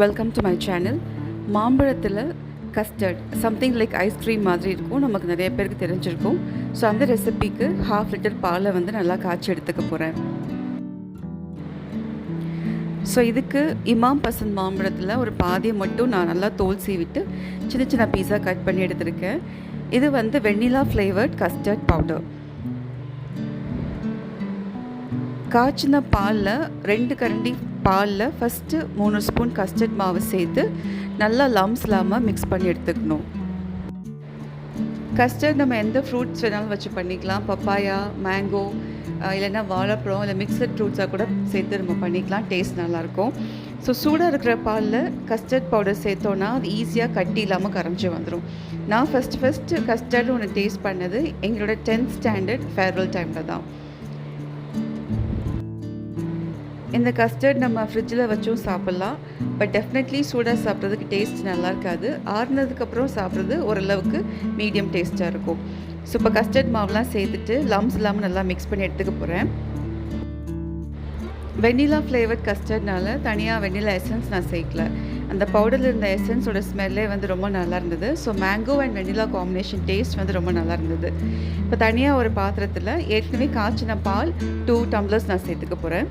Welcome to my channel மாம்பழத்தில் custard something like ice cream மாதிரி இருக்கும். நமக்கு நிறைய பேருக்கு தெரிஞ்சிருக்கும். ஸோ அந்த ரெசிபிக்கு ஹாஃப் லிட்டர் பாலை வந்து நல்லா காய்ச்சி எடுத்துக்க போகிறேன் ஸோ இதுக்கு இமாம் பசந்த் மாம்பழத்தில் ஒரு பாதியை மட்டும் நான் நல்லா தோல் சீவிட்டு சின்ன சின்ன பீஸாக கட் பண்ணி எடுத்திருக்கேன். இது வந்து வெண்ணிலா ஃப்ளேவர்ட் கஸ்டர்ட் பவுடர் காய்ச்சின பாலில் ரெண்டு கரண்டி பாலில் ஃபஸ்ட்டு மூணு ஸ்பூன் கஸ்டர்ட் மாவு சேர்த்து நல்லா லம்ஸ் இல்லாமல் மிக்ஸ் பண்ணி எடுத்துக்கணும். கஸ்டர்ட் நம்ம எந்த ஃப்ரூட்ஸ் வேணாலும் வச்சு பண்ணிக்கலாம். பப்பாயா மேங்கோ இல்லைன்னா வாழைப்பழம் இல்லை மிக்சட் ஃப்ரூட்ஸாக கூட சேர்த்து நம்ம பண்ணிக்கலாம். டேஸ்ட் நல்லாயிருக்கும். ஸோ சூடாக இருக்கிற பாலில் கஸ்டர்ட் பவுடர் சேர்த்தோன்னா அது ஈஸியாக கட்டி இல்லாமல் கரைஞ்சி வந்துடும் நான் ஃபஸ்ட் ஃபஸ்ட்டு கஸ்டர்ட் ஒன்று டேஸ்ட் பண்ணது எங்களோட டென்த் ஸ்டாண்டர்ட் ஃபேர்வெல் டைமில் தான். இந்த கஸ்டர்ட் நம்ம ஃப்ரிட்ஜில் வச்சும் சாப்பிட்லாம். பட் டெஃபினெட்லி சூடாக சாப்பிட்றதுக்கு டேஸ்ட் நல்லா இருக்காது. ஆறுனதுக்கப்புறம் சாப்பிட்றது ஓரளவுக்கு மீடியம் டேஸ்ட்டாக இருக்கும். ஸோ இப்போ கஸ்டர்ட் மாவுலாம் சேர்த்துட்டு லம்ஸ் இல்லாமல் நல்லா மிக்ஸ் பண்ணி எடுத்துக்க போகிறேன் வெண்ணிலா ஃப்ளேவர்ட் கஸ்டர்ட்னால தனியாக வெண்ணிலா எசன்ஸ் நான் சேர்க்கல. அந்த பவுடரில் இருந்த எசன்ஸோட ஸ்மெல்லே வந்து ரொம்ப நல்லா இருந்தது. So mango and vanilla combination taste வந்து ரொம்ப நல்லா இருந்தது. இப்போ தனியாக ஒரு பாத்திரத்தில் ஏற்கனவே காய்ச்சின பால் டூ டம்ளர்ஸ் நான் சேர்த்துக்க போகிறேன்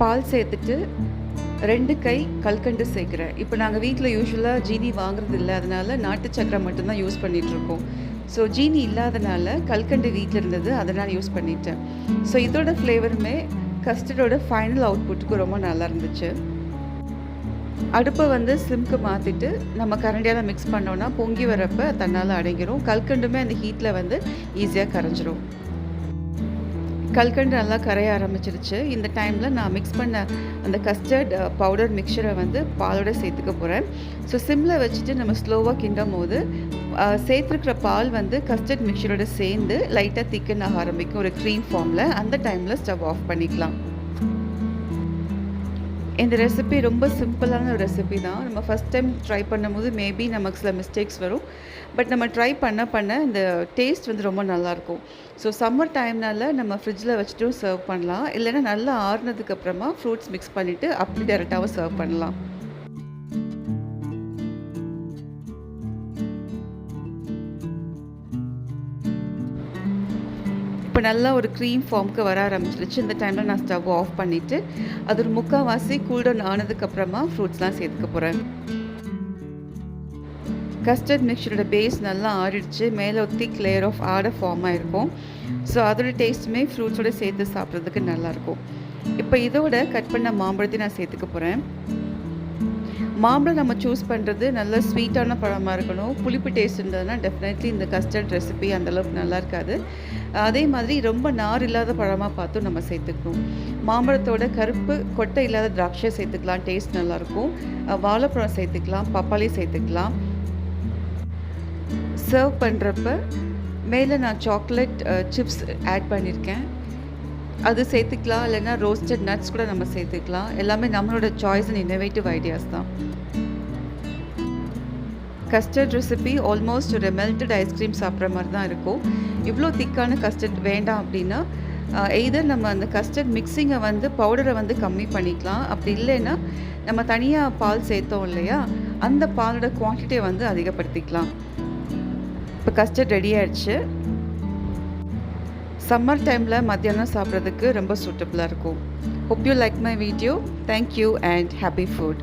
பால் சேர்த்துட்டு ரெண்டு கை கல்கண்டு சேர்க்குறேன். இப்போ நாங்கள் வீட்டில் யூஸ்வலாக ஜீனி வாங்குறது இல்லை அதனால் நாட்டு சக்கரை மட்டும்தான் யூஸ் பண்ணிகிட்ருக்கோம் ஸோ ஜீனி இல்லாதனால கல்கண்டு வீட்டில் இருந்தது அதை நான் யூஸ் பண்ணிட்டேன். ஸோ இதோட ஃப்ளேவருமே கஸ்டர்டோட ஃபைனல் அவுட்புட்டுக்கு ரொம்ப நல்லா இருந்துச்சு. அடுப்பை வந்து சிம்க்கு மாற்றிட்டு நம்ம கரண்டியால் மிக்ஸ் பண்ணோன்னா பொங்கி வரப்போ தன்னால் அடங்கிரும். கல்கண்டுமே அந்த ஹீட்டில் வந்து ஈஸியாக கரைஞ்சிரும். கல்கண்டு நல்லா கரைய ஆரம்பிச்சிருச்சு. இந்த டைமில் நான் மிக்ஸ் பண்ண அந்த கஸ்டர்ட் பவுடர் மிக்சரை வந்து பாலோட சேர்த்துக்க போகிறேன் ஸோ சிம்மில் வச்சுட்டு நம்ம ஸ்லோவாக கிண்டும் போது சேர்த்துருக்கிற பால் வந்து கஸ்டர்ட் மிக்சரோட சேர்ந்து லைட்டாக திக்கன் ஆக ஆரம்பிக்கும். ஒரு க்ரீம் ஃபார்மில் அந்த டைமில் ஸ்டவ் ஆஃப் பண்ணிக்கலாம். இந்த ரெசிபி ரொம்ப சிம்பிளான ஒரு ரெசிபி தான். நம்ம ஃபஸ்ட் டைம் ட்ரை பண்ணும்போது மேபி நமக்கு சில மிஸ்டேக்ஸ் வரும். பட் நம்ம ட்ரை பண்ண பண்ண இந்த டேஸ்ட் வந்து ரொம்ப நல்லாயிருக்கும். ஸோ சம்மர் டைம்னால நம்ம ஃப்ரிட்ஜில் வச்சுட்டும் சர்வ் பண்ணலாம். இல்லைன்னா நல்லா ஆறுனதுக்கப்புறமா ஃப்ரூட்ஸ் மிக்ஸ் பண்ணிவிட்டு அப்படி டேரெக்டாகவும் சர்வ் பண்ணலாம். இப்போ நல்லா ஒரு க்ரீம் ஃபார்முக்கு வர ஆரம்பிச்சிருச்சு. இந்த டைமில் நான் ஸ்டவ் ஆஃப் பண்ணிவிட்டு அது ஒரு முக்கால்வாசி கூல்டவுன் ஆனதுக்கப்புறமா ஃப்ரூட்ஸ்லாம் சேர்த்துக்க போகிறேன் கஸ்டர்ட் மிக்சரோட பேஸ் நல்லா ஆறிடுச்சு. மேலே ஒரு திக் லேயர் ஆஃப் ஆடை ஃபார்ம் ஆகிருக்கும் ஸோ அதோட டேஸ்ட்டுமே ஃப்ரூட்ஸோடு சேர்த்து சாப்பிட்றதுக்கு நல்லாயிருக்கும் இப்போ இதோட கட் பண்ண மாம்பழத்தையும் நான் சேர்த்துக்க போகிறேன் மாம்பழம் நம்ம சூஸ் பண்ணுறது நல்ல ஸ்வீட்டான பழமாக இருக்கணும். புளிப்பு டேஸ்ட் இருந்ததுன்னா டெஃபினெட்லி இந்த கஸ்டர்ட் ரெசிபி அந்தளவுக்கு நல்லா இருக்காது. அதே மாதிரி ரொம்ப நார் இல்லாத பழமாக பார்த்தும் நம்ம சேர்த்துக்கணும். மாம்பழத்தோட கருப்பு கொட்டை இல்லாத திராட்சை சேர்த்துக்கலாம். டேஸ்ட் நல்லாயிருக்கும் வாழைப்பழம் சேர்த்துக்கலாம். பப்பாளி சேர்த்துக்கலாம். சர்வ் பண்ணுறப்ப மேலே நான் சாக்லேட் சிப்ஸ் ஆட் பண்ணியிருக்கேன் அது சேர்த்துக்கலாம் இல்லைன்னா ரோஸ்டட் நட்ஸ் கூட நம்ம சேர்த்துக்கலாம். எல்லாமே நம்மளோட சாய்ஸ் அண்ட் இன்னோவேட்டிவ் ஐடியாஸ் தான். கஸ்டர்ட் ரெசிபி ஆல்மோஸ்ட் ஒரு மெல்டட் ஐஸ்கிரீம் சாப்பிட்ற மாதிரி தான் இருக்கும். இவ்வளோ திக்கான கஸ்டர்ட் வேண்டாம் அப்படின்னா எய்தர் நம்ம அந்த கஸ்டர்ட் மிக்சிங்கை வந்து பவுடரை வந்து கம்மி பண்ணிக்கலாம். அப்படி இல்லைன்னா நம்ம தனியாக பால் சேர்த்தோம் இல்லையா அந்த பாலோட குவான்டிட்டியை வந்து அதிகப்படுத்திக்கலாம். இப்போ கஸ்டர்ட் ரெடி ஆயிடுச்சு. சம்மர் டைமில் மத்தியானம் சாப்பிட்றதுக்கு ரொம்ப சூட்டபுளாக இருக்கும். Hope you like my video thank you and happy food